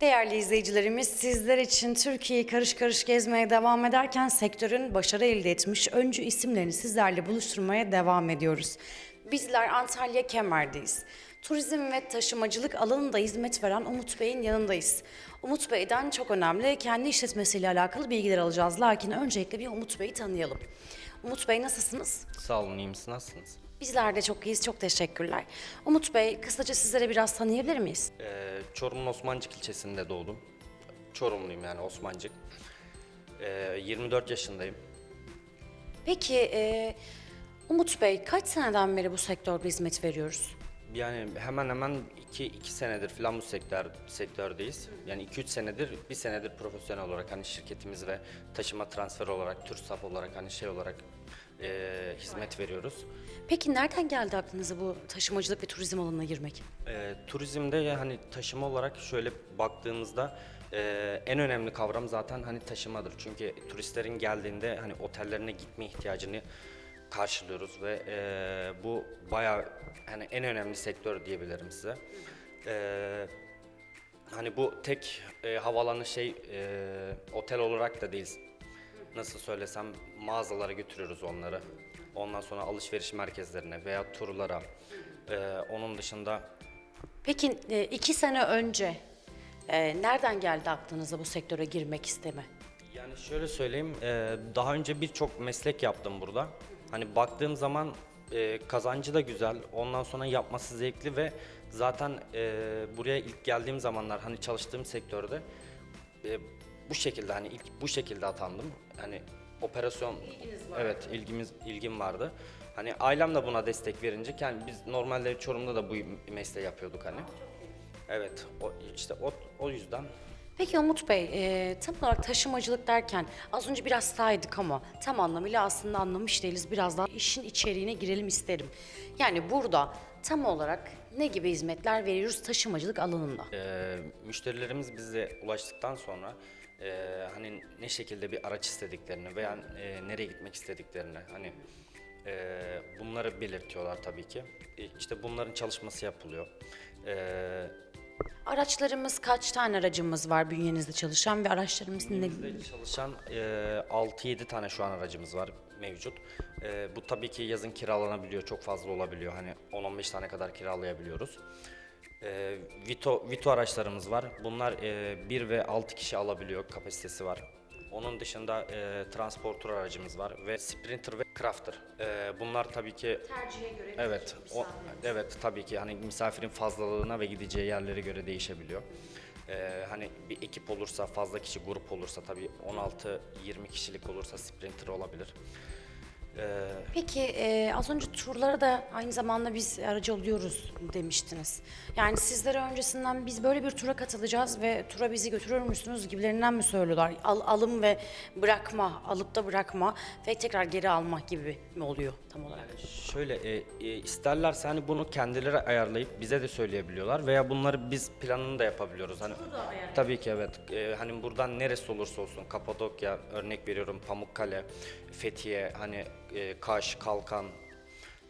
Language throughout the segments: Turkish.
Değerli izleyicilerimiz sizler için Türkiye'yi karış karış gezmeye devam ederken sektörün başarı elde etmiş öncü isimlerini sizlerle buluşturmaya devam ediyoruz. Bizler Antalya Kemer'deyiz. Turizm ve taşımacılık alanında hizmet veren Umut Bey'in yanındayız. Umut Bey'den çok önemli kendi işletmesiyle alakalı bilgiler alacağız. Lakin öncelikle bir Umut Bey'i tanıyalım. Umut Bey nasılsınız? Sağ olun, iyi misiniz? Nasılsınız? Bizler de çok iyiyiz, çok teşekkürler. Umut Bey, kısaca sizlere biraz tanıyabilir miyiz? Ee, Çorum'un Osmancık ilçesinde doğdum. Çorumluyum yani Osmancık. Ee, 24 yaşındayım. Peki e, Umut Bey kaç seneden beri bu sektörde hizmet veriyoruz? Yani hemen hemen 2 2 senedir falan bu sektör sektördeyiz. Yani 2 3 senedir, bir senedir profesyonel olarak hani şirketimiz ve taşıma transfer olarak, TÜRSAP olarak hani şey olarak e, hizmet veriyoruz. Peki nereden geldi aklınıza bu taşımacılık ve turizm alanına girmek? E, turizmde ya hani taşıma olarak şöyle baktığımızda e, en önemli kavram zaten hani taşımadır. Çünkü turistlerin geldiğinde hani otellerine gitme ihtiyacını karşılıyoruz ve e, bu bayağı hani en önemli sektör diyebilirim size. E, hani bu tek e, havalanı şey e, otel olarak da değil. Nasıl söylesem mağazalara götürüyoruz onları. Ondan sonra alışveriş merkezlerine veya turlara. E, onun dışında Peki e, iki sene önce e, nereden geldi aklınıza bu sektöre girmek isteme? Yani şöyle söyleyeyim, e, daha önce birçok meslek yaptım burada. Hani baktığım zaman e, kazancı da güzel, ondan sonra yapması zevkli ve zaten e, buraya ilk geldiğim zamanlar hani çalıştığım sektörde e, bu şekilde hani ilk bu şekilde atandım. Hani operasyon evet ilgimiz ilgim vardı. Hani ailem de buna destek verince yani biz normalde Çorum'da da bu mesleği yapıyorduk hani. Evet, o işte o, o yüzden Peki Umut Bey, e, tam olarak taşımacılık derken az önce biraz saydık ama tam anlamıyla aslında anlamış değiliz. Biraz daha işin içeriğine girelim isterim. Yani burada tam olarak ne gibi hizmetler veriyoruz taşımacılık alanında? Ee, müşterilerimiz bize ulaştıktan sonra e, hani ne şekilde bir araç istediklerini veya e, nereye gitmek istediklerini hani e, bunları belirtiyorlar tabii ki. E, işte bunların çalışması yapılıyor. E, Araçlarımız kaç tane aracımız var bünyenizde çalışan ve araçlarımız ne? Bizde çalışan e, 6-7 tane şu an aracımız var mevcut. E, bu tabii ki yazın kiralanabiliyor, çok fazla olabiliyor. Hani 10-15 tane kadar kiralayabiliyoruz. E, Vito, Vito araçlarımız var. Bunlar e, 1 ve 6 kişi alabiliyor kapasitesi var. Onun dışında e, transporter aracımız var ve Sprinter ve Crafter. E, bunlar tabii ki Tercihe göre Evet, o, evet tabii ki hani misafirin fazlalığına ve gideceği yerlere göre değişebiliyor. Ee, hani bir ekip olursa, fazla kişi grup olursa tabii 16-20 kişilik olursa sprinter olabilir. Ee, Peki e, az önce turlara da aynı zamanda biz aracı oluyoruz demiştiniz. Yani sizlere öncesinden biz böyle bir tura katılacağız ve tura bizi götürür müsünüz gibilerinden mi söylüyorlar? Al, alım ve bırakma, alıp da bırakma ve tekrar geri alma gibi mi oluyor tam olarak? şöyle e, e, isterlerse hani bunu kendileri ayarlayıp bize de söyleyebiliyorlar veya bunları biz planını da yapabiliyoruz. Hani tabii ki evet. E, hani buradan neresi olursa olsun Kapadokya örnek veriyorum Pamukkale, Fethiye hani e, Kaş, Kalkan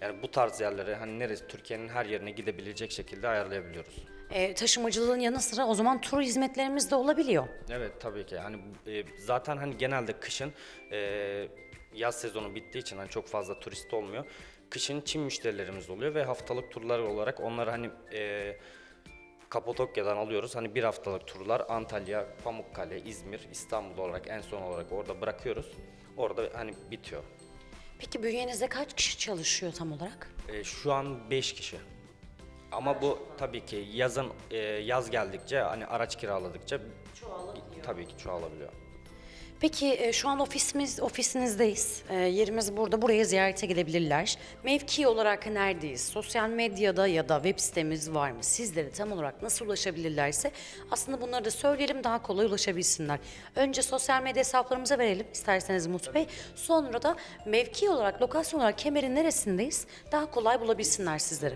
yani bu tarz yerlere hani neresi Türkiye'nin her yerine gidebilecek şekilde ayarlayabiliyoruz. E, taşımacılığın yanı sıra o zaman tur hizmetlerimiz de olabiliyor. Evet tabii ki. Hani e, zaten hani genelde kışın e, yaz sezonu bittiği için hani çok fazla turist olmuyor. Kışın Çin müşterilerimiz oluyor ve haftalık turlar olarak onları hani e, Kapadokya'dan alıyoruz. Hani bir haftalık turlar Antalya, Pamukkale, İzmir, İstanbul olarak en son olarak orada bırakıyoruz. Orada hani bitiyor. Peki bünyenizde kaç kişi çalışıyor tam olarak? E, şu an 5 kişi. Ama bu tabii ki yazın e, yaz geldikçe hani araç kiraladıkça tabii ki çoğalabiliyor. Peki e, şu an ofisimiz ofisinizdeyiz. E, yerimiz burada. Buraya ziyarete gidebilirler. Mevki olarak neredeyiz? Sosyal medyada ya da web sitemiz var mı? Sizlere tam olarak nasıl ulaşabilirlerse aslında bunları da söyleyelim daha kolay ulaşabilsinler. Önce sosyal medya hesaplarımıza verelim isterseniz Umut Bey. Sonra da mevki olarak, lokasyon olarak kemerin neresindeyiz? Daha kolay bulabilsinler sizleri.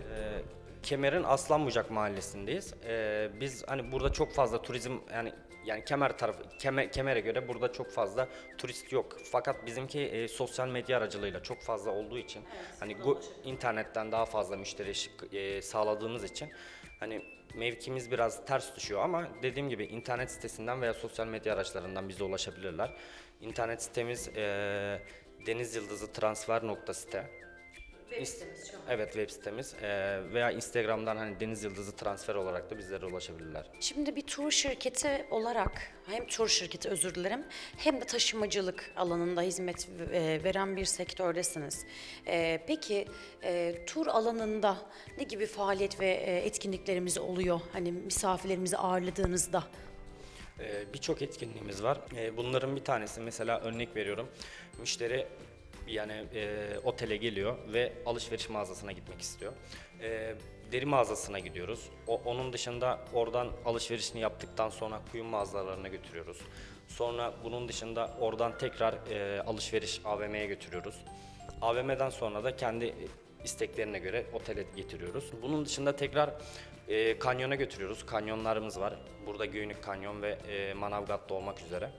Kemer'in Aslanbucak mahallesindeyiz. Ee, biz hani burada çok fazla turizm yani yani Kemer tarafı Kemer, Kemer'e göre burada çok fazla turist yok. Fakat bizimki e, sosyal medya aracılığıyla çok fazla olduğu için hani bu internetten daha fazla müşteri e, sağladığımız için Hani mevkimiz biraz ters düşüyor ama dediğim gibi internet sitesinden veya sosyal medya araçlarından bize ulaşabilirler. İnternet sitemiz eee Deniz Yıldızı Transfer nokta site. Web sitemiz şu an. Evet web sitemiz eee, veya Instagram'dan hani Deniz Yıldızı Transfer olarak da bizlere ulaşabilirler. Şimdi bir tur şirketi olarak hem tur şirketi özür dilerim hem de taşımacılık alanında hizmet e, veren bir sektördesiniz. E, peki e, tur alanında ne gibi faaliyet ve e, etkinliklerimiz oluyor? Hani misafirlerimizi ağırladığınızda. Ee, Birçok etkinliğimiz var. Ee, Bunların bir tanesi mesela örnek veriyorum. Müşteri yani e, otele geliyor ve alışveriş mağazasına gitmek istiyor. Ee, deri mağazasına gidiyoruz. O, onun dışında oradan alışverişini yaptıktan sonra kuyum mağazalarına götürüyoruz. Sonra bunun dışında oradan tekrar e, alışveriş AVM'ye götürüyoruz. AVM'den sonra da kendi isteklerine göre otele getiriyoruz. Bunun dışında tekrar e, kanyona götürüyoruz. Kanyonlarımız var. Burada Göynük Kanyon ve e, Manavgat'ta olmak üzere.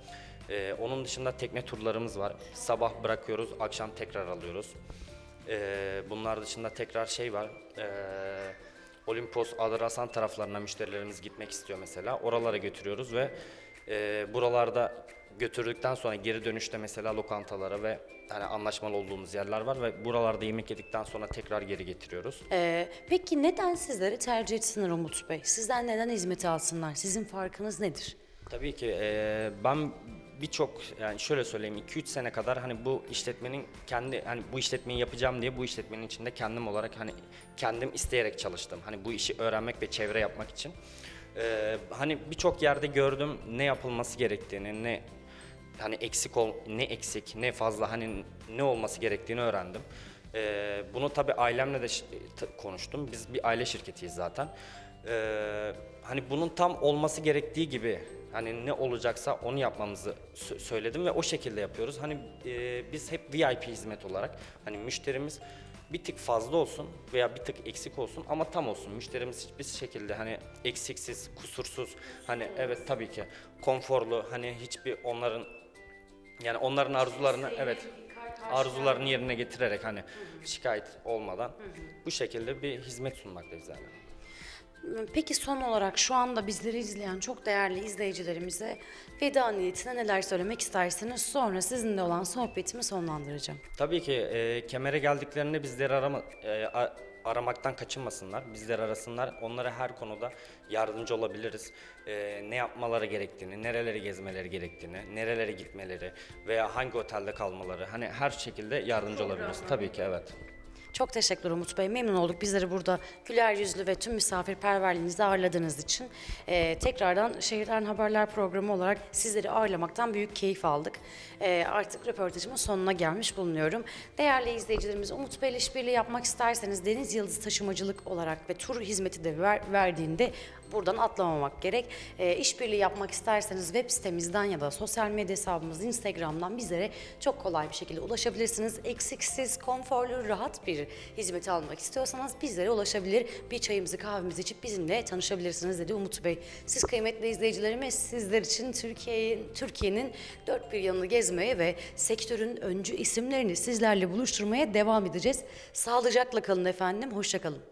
E, onun dışında tekne turlarımız var. Sabah bırakıyoruz, akşam tekrar alıyoruz. E, bunlar dışında tekrar şey var. E, Olimpos, Adrasan taraflarına müşterilerimiz gitmek istiyor mesela. Oralara götürüyoruz ve e, buralarda götürdükten sonra geri dönüşte mesela lokantalara ve hani anlaşmalı olduğumuz yerler var ve buralarda yemek yedikten sonra tekrar geri getiriyoruz. E, peki neden sizleri tercih etsinler Umut Bey? Sizden neden hizmeti alsınlar? Sizin farkınız nedir? Tabii ki eee, ben birçok yani şöyle söyleyeyim 2-3 sene kadar hani bu işletmenin kendi hani bu işletmeyi yapacağım diye bu işletmenin içinde kendim olarak hani kendim isteyerek çalıştım. Hani bu işi öğrenmek ve çevre yapmak için. Eee, hani birçok yerde gördüm ne yapılması gerektiğini, ne hani eksik ol ne eksik ne fazla hani ne olması gerektiğini öğrendim. Eee, bunu tabii ailemle de konuştum. Biz bir aile şirketiyiz zaten. Eee, hani bunun tam olması gerektiği gibi hani ne olacaksa onu yapmamızı sö- söyledim ve o şekilde yapıyoruz. Hani eee, biz hep VIP hizmet olarak hani müşterimiz bir tık fazla olsun veya bir tık eksik olsun ama tam olsun. Müşterimiz hiçbir şekilde hani eksiksiz, kusursuz hani evet tabii ki konforlu hani hiçbir onların yani onların arzularını evet arzularını yerine getirerek hani şikayet olmadan bu şekilde bir hizmet sunmaktayız yani. Peki son olarak şu anda bizleri izleyen çok değerli izleyicilerimize veda niyetine neler söylemek istersiniz? Sonra sizinle olan sohbetimi sonlandıracağım. Tabii ki e, kemere geldiklerinde bizleri arama, e, a- aramaktan kaçınmasınlar. Bizleri arasınlar. Onlara her konuda yardımcı olabiliriz. E, ne yapmaları gerektiğini, nereleri gezmeleri gerektiğini, nerelere gitmeleri veya hangi otelde kalmaları hani her şekilde yardımcı olabiliriz. Tabii ki evet. Çok teşekkür Umut Bey. Memnun olduk bizleri burada güler yüzlü ve tüm misafirperverliğinizle ağırladığınız için. Ee, tekrardan Şehirden Haberler programı olarak sizleri ağırlamaktan büyük keyif aldık. Ee, artık röportajımın sonuna gelmiş bulunuyorum. Değerli izleyicilerimiz Umut Bey ile işbirliği yapmak isterseniz Deniz Yıldız Taşımacılık olarak ve tur hizmeti de ver, verdiğinde buradan atlamamak gerek. Ee, işbirliği yapmak isterseniz web sitemizden ya da sosyal medya hesabımız Instagram'dan bizlere çok kolay bir şekilde ulaşabilirsiniz. Eksiksiz, konforlu, rahat bir hizmeti almak istiyorsanız bizlere ulaşabilir. Bir çayımızı kahvemizi içip bizimle tanışabilirsiniz dedi Umut Bey. Siz kıymetli izleyicilerimiz sizler için Türkiye'nin Türkiye'nin dört bir yanını gezmeye ve sektörün öncü isimlerini sizlerle buluşturmaya devam edeceğiz. Sağlıcakla kalın efendim, hoşça kalın.